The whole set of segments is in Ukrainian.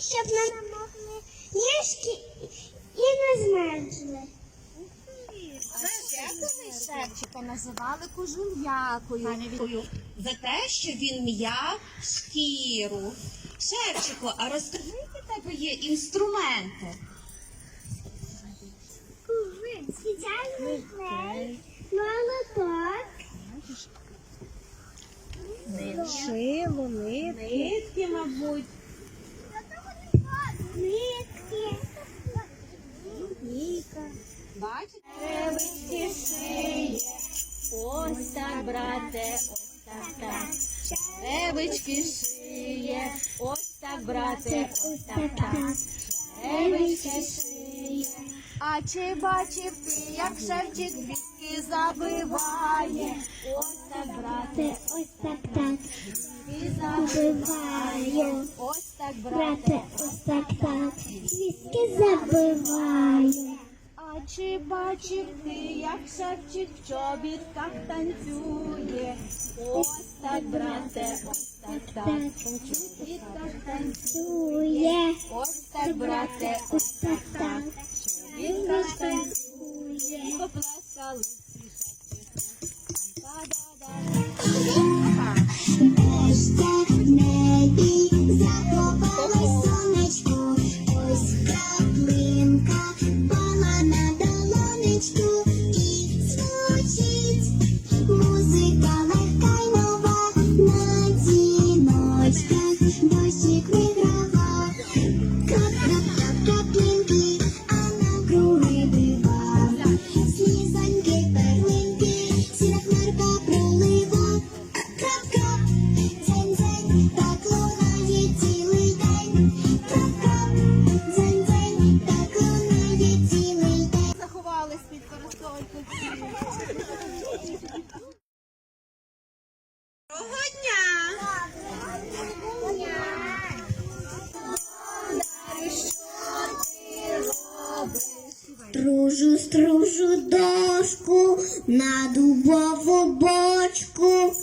щоб не намокли ніжки і не змерзли. Колись Шевчика називали кожум'якою. за те, що він м'яв шкіру. Шевчику, а розкажи, які в тебе є інструменти? Спеціальний клей, молоток, Шило, нитки. Нитки, мабуть. нитки, Бачите? Ревички шиє, ось так, брате, ось так, так. Шиє, ось так, брате, ось так, так. Шиє. А чи бачив ти, як шевчик квітки забиває? Ось так, брате, ось так так, квітки забиває. Ось так, брате, ось так так, віски забиваю. Чи бачив ти, як шевчик в чобітках танцює? Ось так, брате, ось так, так. В чобітках танцює. Ось так, брате, ось так так, в чобітках танцює. І Поплескали дошку на дубову бочку.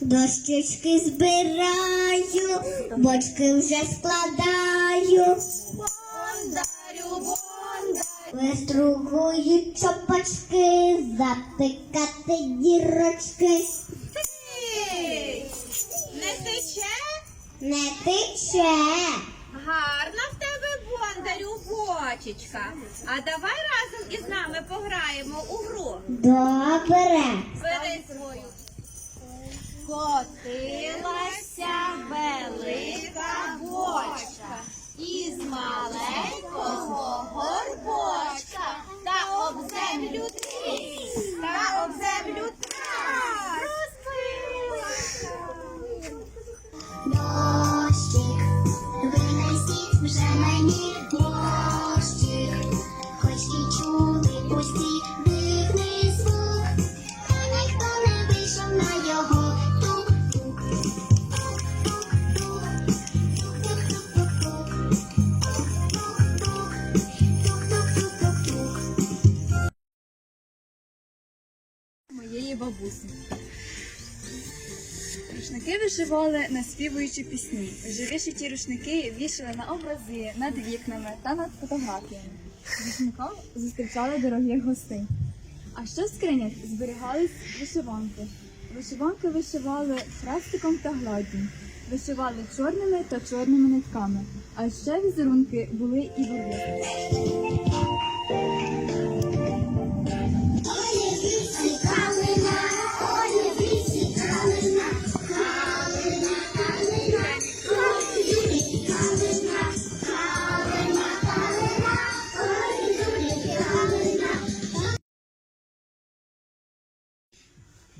Дощечки збираю, бочки вже складаю. Вистругують чопочки, затикати дірочки. Не тече? Не тече. Гарна в тебе бондарю бочечка. А давай разом із нами пограємо у гру. Добре. Бери свою. Котилася велика бочка із маленького горбочка бабусі. Рушники вишивали, наспівуючи пісні. Вже вишиті рушники вішали на образи, над вікнами та над фотографіями. Вишником зустрічали дорогих гостей. А що в скринях зберігались вишиванки. Вишиванки вишивали хрестиком та гладдю. Вишивали чорними та чорними нитками. А ще візерунки були і в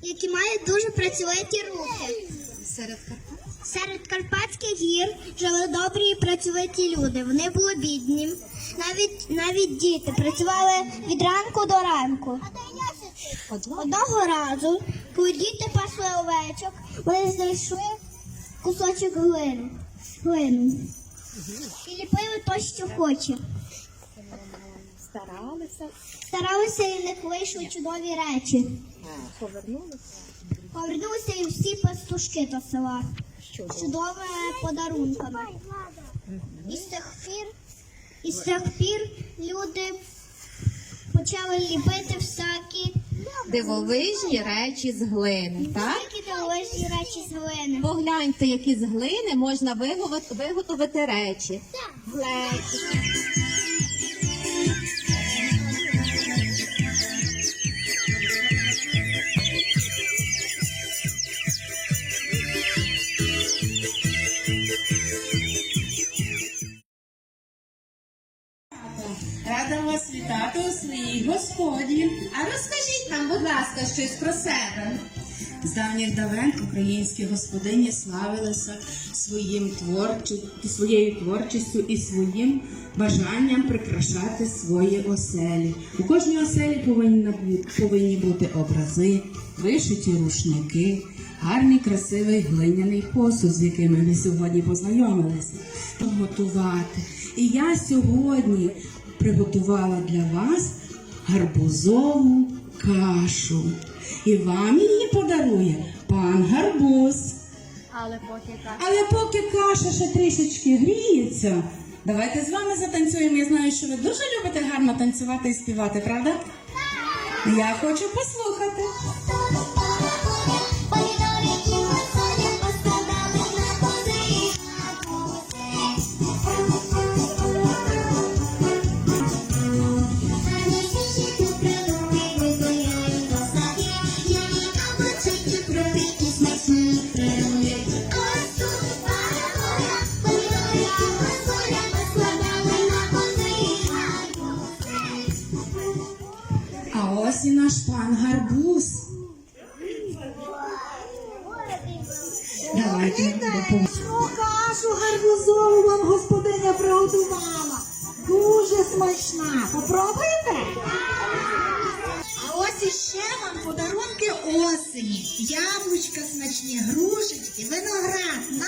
Які мають дуже працьовиті руки. Серед Серед Карпатських гір жили добрі і працьовиті люди. Вони були бідні. Навіть навіть діти працювали від ранку до ранку. Одного разу, коли діти пасли овечок, вони знайшли кусочок глини. глину. І ліпили то, що хоче. Старалися, Старалися і в них вийшли чудові речі. повернулися. Повернулися і всі пастушки до села. З чудовими подарунками. І з тих пір, і з тих пір люди почали ліпити всякі, Дивовижні речі з глини, так? всякі дивовижні речі з глини. Погляньте, які з глини можна виготовити, виготовити речі. Глечики. Себе. З давніх давен українські господині славилися своїм творчі, своєю творчістю і своїм бажанням прикрашати свої оселі. У кожній оселі повинні, бути образи, вишиті рушники, гарний красивий глиняний посуд, з якими ми сьогодні познайомилися. Готувати. І я сьогодні приготувала для вас гарбузову кашу. І вам її подарує пан гарбуз. Але поки каша Але поки каша ще трішечки гріється, давайте з вами затанцюємо. Я знаю, що ви дуже любите гарно танцювати і співати, правда? Я хочу послухати. Давайте допоможемо. Кашу гарбузову вам господиня приготувала. Дуже смачна. Попробуєте? А ось іще вам подарунки осені. Яблучка смачні, грушечки, виноград. На